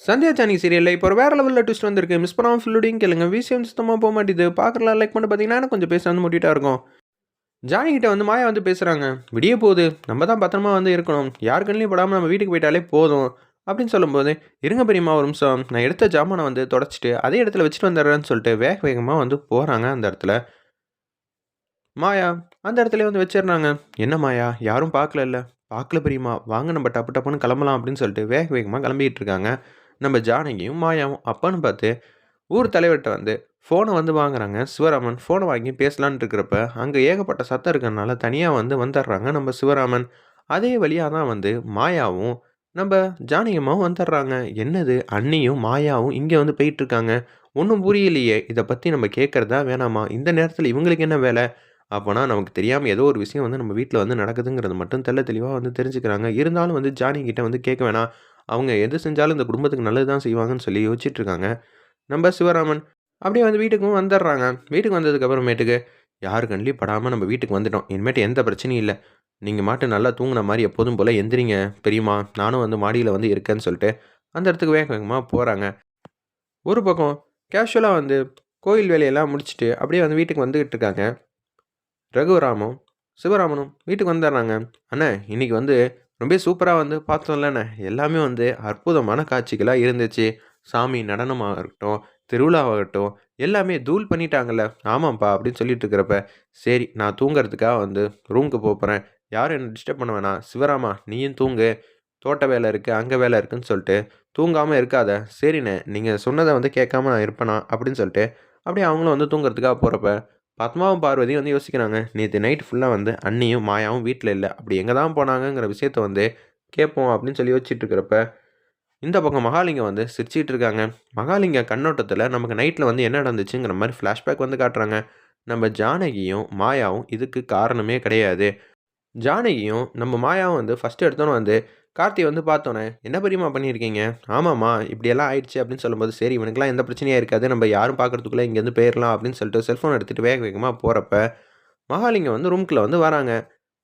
சந்தியா சானி சீரியலில் இப்போ ஒரு வேறு லெவலில் ட்விஸ்ட் வந்திருக்கு. மிஸ் பண்ணாமல் ஃபுல்லுடையும் கேளுங்க. விஷயம் சுத்தமாக போக மாட்டேது. பார்க்கலாம் லைக் பண்ணி பார்த்தீங்கன்னா கொஞ்சம் பேச வந்து முட்டிட்டா இருக்கும். ஜானி வந்து மாயா வந்து பேசுகிறாங்க விடிய போகுது. நம்ம தான் பத்திரமா வந்து இருக்கணும். யார் கண்ணிலையும் படாமல் நம்ம வீட்டுக்கு போயிட்டாலே போதும். அப்படின்னு சொல்லும்போது இருங்க பெரியம்மா ஒரு நிமிஷம். நான் எடுத்த ஜாமானை வந்து தொடச்சிட்டு அதே இடத்துல வச்சுட்டு வந்துடுறேன்னு சொல்லிட்டு வேக வேகமாக வந்து போகிறாங்க அந்த இடத்துல. மாயா அந்த இடத்துல வந்து வச்சிடுறாங்க. என்ன மாயா? யாரும் பார்க்கல இல்லை. பார்க்கல பெரியம்மா. வாங்க நம்ம டப்பு டப்புன்னு கிளம்பலாம் அப்படின்னு சொல்லிட்டு வேக வேகமாக கிளம்பிட்டு இருக்காங்க. நம்ம ஜானகியும் மாயாவும் அப்பான்னு பார்த்து ஊர் தலைவர்கிட்ட வந்து ஃபோனை வந்து வாங்குறாங்க. சிவராமன் ஃபோனை வாங்கி பேசலான்னு இருக்கிறப்ப அங்கே ஏகப்பட்ட சத்தம் இருக்கிறனால தனியாக வந்து வந்துடுறாங்க நம்ம சிவராமன். அதே வழியாக தான் வந்து மாயாவும் நம்ம ஜானகியம்மாவும் வந்துடுறாங்க என்னது? அண்ணியும் மாயாவும் இங்கே வந்து போயிட்டுருக்காங்க ஒன்றும் புரியலையே. இதை பற்றி நம்ம கேட்குறதா வேணாமா? இந்த நேரத்தில் இவங்களுக்கு என்ன வேலை? அப்போனா நமக்கு தெரியாமல் ஏதோ ஒரு விஷயம் வந்து நம்ம வீட்டில் வந்து நடக்குதுங்கிறது மட்டும் தெள்ள தெளிவாக வந்து தெரிஞ்சுக்கிறாங்க. இருந்தாலும் வந்து ஜானி கிட்டே வந்து கேட்க வேணாம். அவங்க எது செஞ்சாலும் இந்த குடும்பத்துக்கு நல்லது தான் செய்வாங்கன்னு சொல்லி யோசிச்சுட்டு இருக்காங்க நம்ம சிவராமன் அப்படியே வந்து வீட்டுக்கும் வந்துடுறாங்க. வீட்டுக்கு வந்ததுக்கப்புறமேட்டுக்கு யாரு கண்ணிலையும் படாமல் நம்ம வீட்டுக்கு வந்துட்டோம். இனிமேட்டு எந்த பிரச்சனையும் இல்லை. நீங்கள் மாட்டு நல்லா தூங்கின மாதிரி எப்போதும் போல் எந்திரிங்க பெரியம்மா. நானும் வந்து மாடியில் வந்து இருக்கேன்னு சொல்லிட்டு அந்த இடத்துக்கு வேக வேகமாக போகிறாங்க ஒரு பக்கம் கேஷுவலாக வந்து கோயில் வேலையெல்லாம் முடிச்சுட்டு அப்படியே வந்து வீட்டுக்கு வந்துக்கிட்டு இருக்காங்க. ரகுராமும் சிவராமனும் வீட்டுக்கு வந்துடுறாங்க. அண்ணே இன்னைக்கு வந்து ரொம்ப சூப்பராக வந்து பார்த்தோம்லண்ணே. எல்லாமே வந்து அற்புதமான காட்சிகளாக இருந்துச்சு. சாமி நடனமாக இருக்கட்டும் திருவிழாவாகட்டும் எல்லாமே தூள் பண்ணிட்டாங்கல்ல. ஆமாம்ப்பா அப்படின்னு சொல்லிட்டு இருக்கிறப்ப சரி நான் தூங்குறதுக்காக வந்து ரூமுக்கு போகிறேன் யாரும் என்ன டிஸ்டர்ப் பண்ண வேணாம். சிவராமா நீயும் தூங்கு. தோட்ட வேலை இருக்குது அங்கே வேலை இருக்குன்னு சொல்லிட்டு தூங்காமல் இருக்காத. சரிண்ணே நீங்கள் சொன்னதை வந்து கேட்காம நான் இருப்பேனா? அப்படின்னு சொல்லிட்டு அப்படியே அவங்களும் வந்து தூங்குறதுக்காக போகிறப்ப பத்மாவும் பார்வதியும் வந்து யோசிக்கிறாங்க நேற்று நைட் ஃபுல்லாக வந்து அண்ணியும் மாயாவும் வீட்டில் இல்லை. அப்படி எங்கே தான் போனாங்கங்கிற விஷயத்த வந்து கேட்போம் அப்படின்னு சொல்லி யோசிச்சுட்டு இருக்கிறப்ப இந்த பக்கம் மகாலிங்கம் வந்து சிரிச்சிட்டு இருக்காங்க. மகாலிங்க கண்ணோட்டத்தில் நமக்கு நைட்டில் வந்து என்ன நடந்துச்சுங்கிற மாதிரி ஃப்ளாஷ்பேக் வந்து காட்டுறாங்க. நம்ம ஜானகியும் மாயாவும் இதுக்கு காரணமே கிடையாது. ஜானகியும் நம்ம மாயாவும் வந்து ஃபஸ்ட்டு எடுத்தோன்னே வந்து கார்த்தி வந்து பார்த்தோன்னே என்ன பெரியமா பண்ணியிருக்கீங்க? ஆமாம்மா இப்படியெல்லாம் ஆயிடுச்சு அப்படின்னு சொல்லும்போது சரி இவனுக்குலாம் எந்த பிரச்சனையாக இருக்காது. நம்ம யாரும் பார்க்குறதுக்குள்ளே இங்கேருந்து போயிடலாம் அப்படின்னு சொல்லிட்டு செல்ஃபோன் எடுத்துகிட்டு வேக வேகமாக போகிறப்ப மகாலிங்கம் வந்து ரூம்குள்ளே வந்து வராங்க.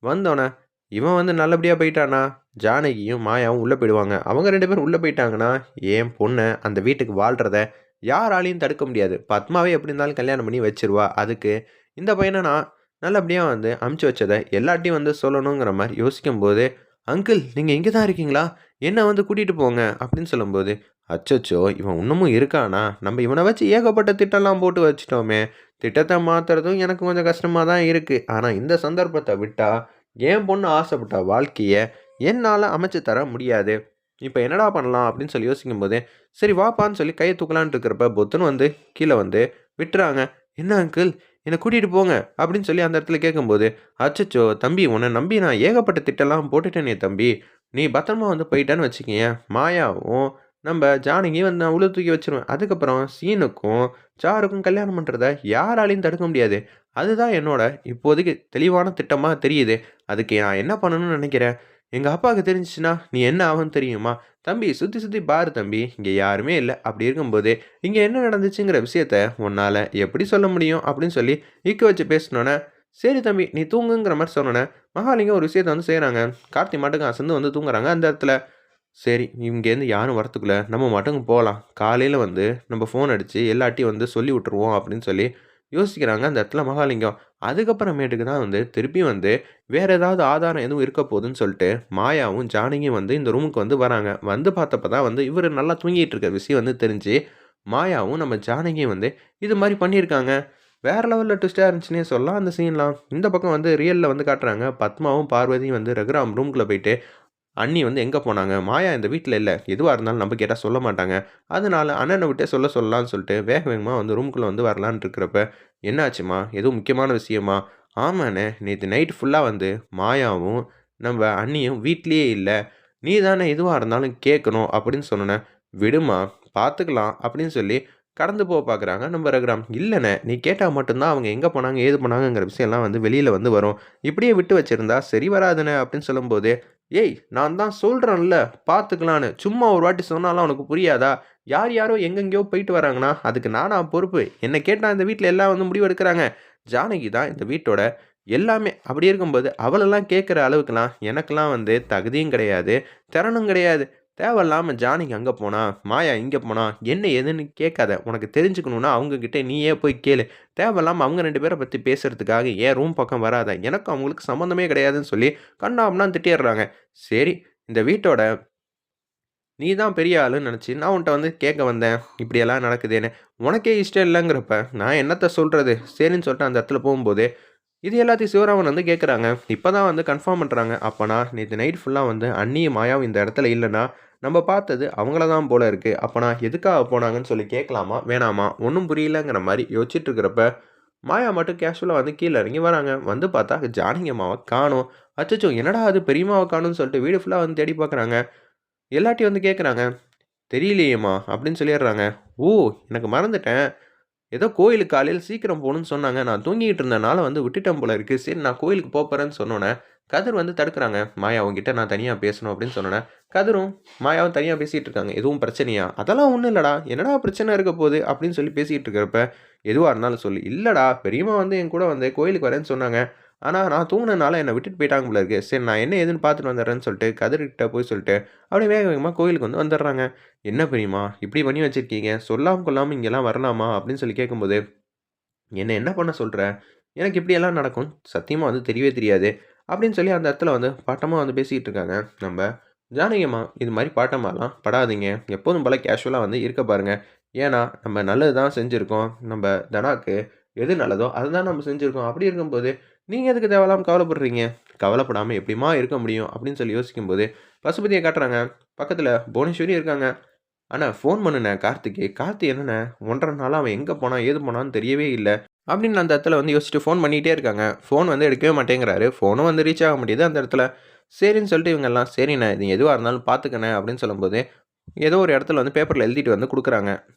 வந்தோடனே இவன் வந்து நல்லபடியாக போயிட்டானா ஜானகியும் மாயாவும் உள்ளே போயிடுவாங்க. அவங்க ரெண்டு பேரும் உள்ளே போயிட்டாங்கன்னா என் பொண்ணை அந்த வீட்டுக்கு வாழ்கிறத யாராலையும் தடுக்க முடியாது. பத்மாவே எப்படி இருந்தாலும் கல்யாணம் பண்ணி வச்சிருவா. அதுக்கு இந்த பையனை நான் நல்லபடியாக வந்து அமுச்சு வச்சதை எல்லாட்டையும் வந்து சொல்லணுங்கிற மாதிரி யோசிக்கும்போது அங்கிள் நீங்கள் இங்கே தான் இருக்கீங்களா? என்ன வந்து கூட்டிகிட்டு போங்க அப்படின்னு சொல்லும்போது அச்சோ இவன் இன்னமும் இருக்கானா? நம்ம இவனை வச்சு ஏகப்பட்ட திட்டம்லாம் போட்டு வச்சிட்டோமே. திட்டத்தை மாற்றுறதும் எனக்கு கொஞ்சம் கஷ்டமாக தான் இருக்குது ஆனால் இந்த சந்தர்ப்பத்தை விட்டால் என் பொண்ணு ஆசைப்பட்ட வாழ்க்கையை என்னால் அமைச்சு தர முடியாது. இப்போ என்னடா பண்ணலாம்? அப்படின்னு சொல்லி யோசிக்கும் போதே சரி வாப்பான்னு சொல்லி கையை தூக்கலான்ட்டு இருக்கிறப்ப பொத்துன்னு வந்து கீழே வந்து விட்டுறாங்க. என்ன அங்கிள்? என்னை கூட்டிகிட்டு போங்க அப்படின்னு சொல்லி அந்த இடத்துல கேட்கும்போது அச்சச்சோ தம்பி உன்னை நம்பி நான் ஏகப்பட்ட திட்டம்லாம் போட்டுட்டேனே தம்பி. நீ பத்திரமா வந்து போயிட்டான்னு வச்சுக்கேன் மாயாவும் நம்ம ஜானகியும் வந்து நான் உள்ள தூக்கி வச்சிருவேன். அதுக்கப்புறம் சீனுக்கும் சாருக்கும் கல்யாணம் பண்ணுறத யாராலையும் தடுக்க முடியாது. அதுதான் என்னோட இப்போதைக்கு தெளிவான திட்டமாக தெரியுது. அதுக்கு நான் என்ன பண்ணணும்னு நினைக்கிறேன்? எங்கள் அப்பாவுக்கு தெரிஞ்சிச்சுன்னா நீ என்ன ஆகும்னு தெரியுமா? தம்பி சுற்றி சுற்றி பாரு தம்பி இங்கே யாருமே இல்லை. அப்படி இருக்கும்போது இங்கே என்ன நடந்துச்சுங்கிற விஷயத்த உன்னால் எப்படி சொல்ல முடியும்? அப்படின்னு சொல்லி இக்க வச்சு பேசினோன்னே சரி தம்பி நீ தூங்குங்கிற மாதிரி சொன்னோன்னே மகாலிங்கம் ஒரு விஷயத்த வந்து செய்கிறாங்க கார்த்தி மாட்டுக்கு அசந்து வந்து தூங்குறாங்க அந்த இடத்துல. சரி இங்கேருந்து யாரும் வரத்துக்குள்ள நம்ம மட்டும் போகலாம் காலையில் வந்து நம்ம ஃபோன் அடித்து எல்லாட்டையும் வந்து சொல்லி விட்டுருவோம். அப்படின்னு சொல்லி யோசிக்கிறாங்க அந்த இடத்துல மகாலிங்கம். அதுக்கப்புறமேட்டுக்கு தான் வந்து திருப்பியும் வந்து வேறு ஏதாவது ஆதாரம் எதுவும் இருக்க போகுதுன்னு சொல்லிட்டு மாயாவும் ஜானகியும் வந்து இந்த ரூமுக்கு வந்து வராங்க. வந்து பார்த்தப்ப தான் வந்து இவர் நல்லா தூங்கிட்டு இருக்க விஷயம் வந்து தெரிஞ்சு மாயாவும் நம்ம ஜானகியும் வந்து இது மாதிரி பண்ணியிருக்காங்க. வேறு லெவலில் ட்விஸ்ட்டாக இருந்துச்சுன்னே சொல்லலாம் அந்த சீன்லாம் இந்த பக்கம் வந்து ரியலில் வந்து காட்டுறாங்க. பத்மாவும் பார்வதியும் வந்து ரகுராம் ரூம்குள்ளே போயிட்டு அண்ணி வந்து எங்கே போனாங்க? மாயா இந்த வீட்டில் இல்லை. எதுவாக இருந்தாலும் நம்ம கேட்டால் சொல்ல மாட்டாங்க. அதனால அண்ணனை விட்டே சொல்ல சொல்லலாம்னு சொல்லிட்டு வேக வேகமாக வந்து ரூம்குள்ளே வந்து வரலான்னு இருக்கிறப்ப என்னாச்சுமா எதுவும் முக்கியமான விஷயமா? ஆமாண்ணே நேற்று நைட் ஃபுல்லாக வந்து மாயாவும் நம்ம அண்ணியும் வீட்லேயே இல்லை. நீ தானே எதுவாக இருந்தாலும் கேட்கணும் அப்படின்னு சொன்னேன் விடுமா பார்த்துக்கலாம் அப்படின்னு சொல்லி கடந்து போக பார்க்குறாங்க நம்ம ரகுராம் இல்லைண்ணே நீ கேட்டால் மட்டும்தான் அவங்க எங்கே போனாங்க ஏது போனாங்கங்கிற விஷயம்லாம் வந்து வெளியில் வந்து வரும். இப்படியே விட்டு வச்சுருந்தா சரி வராதுண்ணே அப்படின்னு சொல்லும்போது ஏய் நான் தான் சொல்கிறேன்ல பார்த்துக்கலான்னு சும்மா ஒரு வாட்டி சொன்னாலும் அவனுக்கு புரியாதா? யார் யாரோ எங்கெங்கேயோ போயிட்டு வராங்கன்னா அதுக்கு நானா பொறுப்பு. என்னை கேட்டால் இந்த வீட்டில் எல்லாம் வந்து முடிவு எடுக்கிறாங்க ஜானகி தான் இந்த வீட்டோட எல்லாமே. அப்படி இருக்கும்போது அவளெல்லாம் கேட்குற அளவுக்குலாம் எனக்கெல்லாம் வந்து தகுதியும் கிடையாது திறனும் கிடையாது. தேவையில்லாமல் ஜானகி அங்கே போனா மாயா இங்கே போனா என்ன எதுன்னு கேட்காத. உனக்கு தெரிஞ்சுக்கணுன்னா அவங்கக்கிட்ட நீயே போய் கேளு. தேவையில்லாமல் அவங்க ரெண்டு பேரை பற்றி பேசுகிறதுக்காக ஏன் ரூம் பக்கம் வராத? எனக்கும் அவங்களுக்கு சம்மந்தமே கிடையாதுன்னு சொல்லி கண்ணாம்னா திட்டிடுறாங்க. சரி இந்த வீட்டோட நீ தான் பெரிய ஆளுன்னு நினச்சி நான் உன்ட்ட வந்து கேட்க வந்தேன். இப்படியெல்லாம் நடக்குதுன்னு. உனக்கே இஷ்டம் இல்லைங்கிறப்ப நான் என்னத்த சொல்கிறது சரின்னு சொல்லிட்டு அந்த இடத்துல போகும்போது இது எல்லாத்தையும் சிவராமன் வந்து கேட்குறாங்க இப்போ தான் வந்து கன்ஃபார்ம் பண்ணுறாங்க அப்போனா நேற்று நைட் ஃபுல்லாக வந்து அண்ணியும் மாயாவும் இந்த இடத்துல இல்லைன்னா நம்ம பார்த்தது அவங்கள தான் போல இருக்குது அப்போனா எதுக்காக போனாங்கன்னு சொல்லி கேட்கலாமா? வேணாமா? ஒன்றும் புரியலங்கிற மாதிரி யோசிச்சுட்டு இருக்கிறப்ப மாயா மட்டும் கேஷுவலாக வந்து கீழே இறங்கி வராங்க. வந்து பார்த்தா ஜானகி அம்மாவை காணும். அச்சச்சோ என்னடா அது? பெரியம்மாவை காணும்னு சொல்லிட்டு வீடு ஃபுல்லாக வந்து தேடி பார்க்குறாங்க. எல்லாட்டையும் வந்து கேட்குறாங்க தெரியலையேம்மா அப்படின்னு சொல்லிடுறாங்க. ஓ எனக்கு மறந்துட்டேன். ஏதோ கோயிலுக்கு காலையில் சீக்கிரம் போகணும்னு சொன்னாங்க. நான் தூங்கிட்டு இருந்தனால வந்து விட்டுட்டேன் போல இருக்குது சரி நான் கோயிலுக்கு போகிறேன்னு சொன்னோன்னே கதிர் வந்து தடுக்கிறாங்க. மாயா அவங்ககிட்ட நான் தனியாக பேசணும் அப்படின்னு சொன்னோன்னே கதிரும் மாயாவும் தனியாக பேசிகிட்டு இருக்காங்க. எதுவும் பிரச்சனையா? அதெல்லாம் ஒன்றும் இல்லைடா. என்னடா பிரச்சனை இருக்க போகுது? அப்படின்னு சொல்லி பேசிகிட்டு இருக்கிறப்ப எதுவாக இருந்தாலும் சொல்லு. இல்லைடா பெரியம்மா வந்து என் கூட வந்து கோயிலுக்கு வரேன்னு சொன்னாங்க. ஆனால் நான் தூங்கினனால என்னை விட்டுட்டு போயிட்டாங்க போல இருக்கு. சரி நான் என்ன ஏதுன்னு பார்த்துட்டு வந்துடுறேன்னு சொல்லிட்டு கதிர்கிட்ட போய் சொல்லிட்டு அப்படியே வேக வேகமாக கோயிலுக்கு வந்து வந்துடுறாங்க. என்ன பெரியமா இப்படி பண்ணி வச்சுருக்கீங்க? சொல்லாமல் கொள்ளாமல் இங்கெல்லாம் வரலாமா? அப்படின்னு சொல்லி கேட்கும்போது என்ன என்ன பண்ண சொல்கிற எனக்கு இப்படியெல்லாம் நடக்கும். சத்தியமாக வந்து தெரியவே தெரியாது. அப்படின்னு சொல்லி அந்த இடத்துல வந்து பாட்டமாக வந்து பேசிக்கிட்டு இருக்காங்க. நம்ம ஜானகியம்மா இது மாதிரி பாட்டமாலாம் படாதீங்க. எப்போதும் போல் கேஷுவலாக வந்து இருக்க பாருங்கள் ஏன்னா நம்ம நல்லது தான் செஞ்சுருக்கோம். நம்ம தனாக்கு எது நல்லதோ அதுதான் நம்ம செஞ்சுருக்கோம். அப்படி இருக்கும்போது நீங்கள் எதுக்கு தேவையில்லாமல் கவலைப்படுறீங்க? கவலைப்படாமல் எப்படிமா இருக்க முடியும்? அப்படின்னு சொல்லி யோசிக்கும்போது பசுபதியை காட்டுறாங்க. பக்கத்தில் புவனேஸ்வரி இருக்காங்க. ஆனால் ஃபோன் பண்ணுனேன் கார்த்திக்கு. கார்த்தி என்னண்ணே? ஒன்றரை நாளாக அவன் எங்கே போனான் ஏது போனான்னு தெரியவே இல்லை. அப்படின்னு அந்த இடத்துல வந்து யோசிச்சுட்டு ஃபோன் பண்ணிகிட்டே இருக்காங்க. ஃபோன் வந்து எடுக்கவே மாட்டேங்கிறாரு. ஃபோனும் வந்து ரீச் ஆக முடியுது அந்த இடத்துல. சரின்னு சொல்லிட்டு இவங்கெல்லாம் சரிண்ணே இது எதுவாக இருந்தாலும் பார்த்துக்கண்ணே அப்படின்னு சொல்லும்போது ஏதோ ஒரு இடத்துல வந்து பேப்பரில் எழுதிட்டு வந்து கொடுக்குறாங்க.